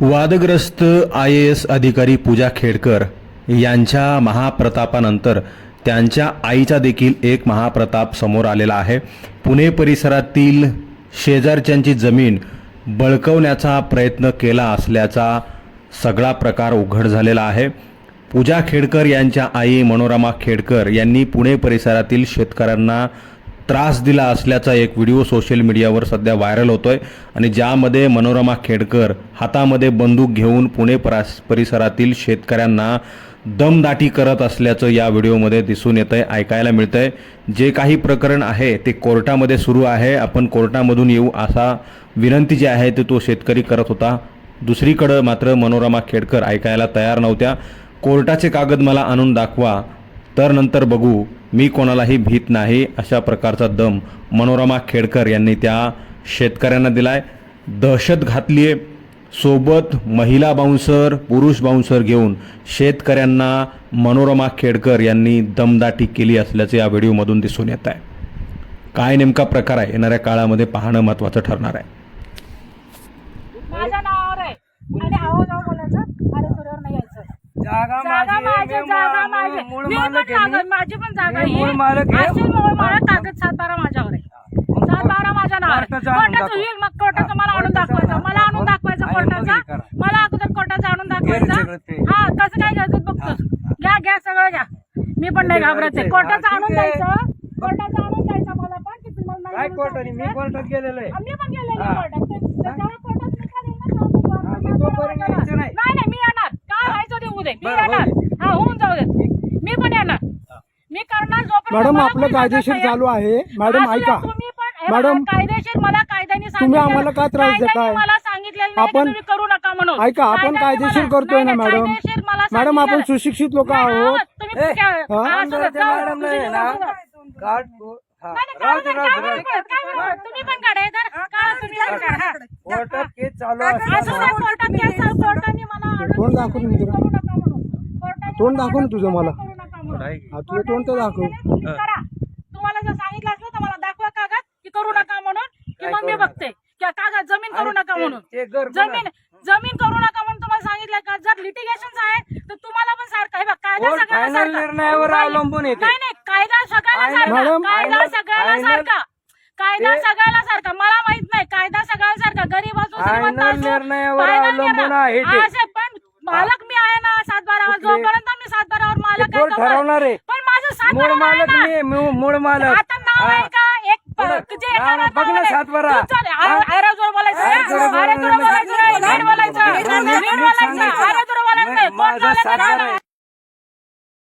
वादग्रस्त I A S अधिकारी पूजा खेडकर यांच्या महाप्रतापानंतर त्यांच्या आईचा देखील एक महाप्रताप समोर आलेला आहे. पुणे परिसरातील शेजारच्यांची जमीन बळकवण्याचा प्रयत्न केला असल्याचा सगळा प्रकार उघड झालेला आहे. पूजा खेडकर यांच्या आई मनोरमा खेडकर यांनी पुणे परिसरातील शेतकऱ्यांना त्रास दिला असल्याचा एक व्हिडिओ सोशल मीडियावर सध्या व्हायरल होतोय. आणि ज्यामध्ये मनोरमा खेडकर हातामध्ये बंदूक घेऊन पुणे परास परिसरातील शेतकऱ्यांना दमदाटी करत असल्याचं या व्हिडिओमध्ये दिसून येतं आहे ऐकायला मिळतं आहे जे काही प्रकरण आहे ते कोर्टामध्ये सुरू आहे. आपण कोर्टामधून येऊ असा विनंती जी आहे ते तो शेतकरी करत होता. दुसरीकडं मात्र मनोरमा खेडकर ऐकायला तयार नव्हत्या. कोर्टाचे कागद मला आणून दाखवा. तर नंतर बघू मी कोणालाही भीत नाही अशा प्रकारचा दम मनोरमा खेडकर यांनी त्या शेतकऱ्यांना दिलाय. दहशत घातलीये. सोबत महिला बाउन्सर पुरुष बाउन्सर घेऊन शेतकऱ्यांना मनोरमा खेडकर यांनी दमदाटी केली असल्याचे या व्हिडिओमधून दिसून येत आहे. काय नेमका प्रकार आहे? येणाऱ्या काळामध्ये पाहणं महत्त्वाचं ठरणार आहे. माझ्या नावावर आहे. आणि आहो जाऊ बोलायचं. अरे तुझ्यावर नाही यायचं. जागा जागा माझी माझी आहे, मी जागा मूळ- माझी मूळ मी मालक पण आहे मी. कागद माझी पण जागा मी मूळ आहे मालक आहे. असेल मूळ मालक कागद सात बारा माझ्यावर आहे सात बारा माझ्या नावावर आहे. कोर्टाचं आणून कोर्टाचं दाखवा. येईल मग कोर्टाचं मला आणून कोर्टाचं दाखवायचं आणून मला आणून दाखवा. दाखवायचं आणि मग कोर्टाचा हे करा. मला अगोदर कोर्टाचं आणून सगळं ते. दाखवायचं हा कसं काय घ्यायचं बघतो घ्या घ्या सगळं घ्या मी पण नाही ते घाबरत करायचंय. कोर्टाचं हा, आणून ठीक आहे. द्यायचं कोर्टाचं आणून द्यायचं मला पण की तुम्हाला नाही काय म्हणून कोर्टाने मी सांगितलं. कोर्टात गेलेलो आहे आम्ही पण गेलेलो हा. कोर्टात ते- ते जेव्हा कोर्टात निकाल येईल ना, तेव्हा बघू आपण. आम्ही तोपर्यंत नाही यायचं नाही. नाही मी येणार काय व्हायचं ते उद्या मी बरं, येणार होईल. हा होऊन जाऊ दे मी पण येणार मी करणार जोपर्यंत मॅडम आपलं कायदेशीर. चालू आहे मॅडम ऐका तुम्ही पण हे मॅडम, बघा, कायदेशीर मला कायद्याने तुम्ही आम्हाला का त्रास देताय? मला सांगितलेलं आपण- करू नका म्हणून ऐका आपण कायदेशीर करतोय ना मॅडम मॅडम आपण सुशिक्षित लोक आहोत. तुम्ही काय- हा? हा, हा. काय काय. काय काय पण हे हा. कोर्टात केस चालू कोर्टात केस कोर्टाने मला तोंड दाखव ना मित्र. करू नका म्हणून. कोर्टाने तोंड मला दाखव ना तुझं मला. हा, तोंड तर दाखव करा. तुम्हाला जर सांगितलं असलं तर मला दाखवा कागद की करू नका म्हणून की मग मी? बघते की कागद जमीन करू नका म्हणून ते घर जमीन जमीन करू नका म्हणून तुम्हाला सांगितलं का जर लिटिगेशन आहे तर तुम्हाला पण सारखं हे बघ कायदा कोर्ट सगळ्याला final सारखा. निर्णयावर नाही, अवलंबून येते. नाही नाही कायदा सगळ्याला Final- सारखा कायदा final- सगळ्याला final- सारखा कायदा ते- सगळ्याला सारखा मला माहीत नाही कायदा सगळ्याला सारखा गरीब असो श्रीमंत Final असो, निर्णयावर अवलंबून. आहे ते. असे पण मालक ठरवणार आहे. पण माझं सात मूळ मालक ना. मी मूळ- मूळ मालक आता नाव आहे. का एक बरं. तुझे नाव एका बघ ना नावावर आहे. सातबारा. तू चाल? आय- आयराजोर बोलायचं नाही. आयराजोर आयराजोर बोलायचं बोलायचं नाही. नीट बोलायचं. नाही, नीट नीट बोलायचं. सांगायचं. आयराजोर बोलायचं नाही. कोण माझा बोलायचं सातबारा नाही. आहे.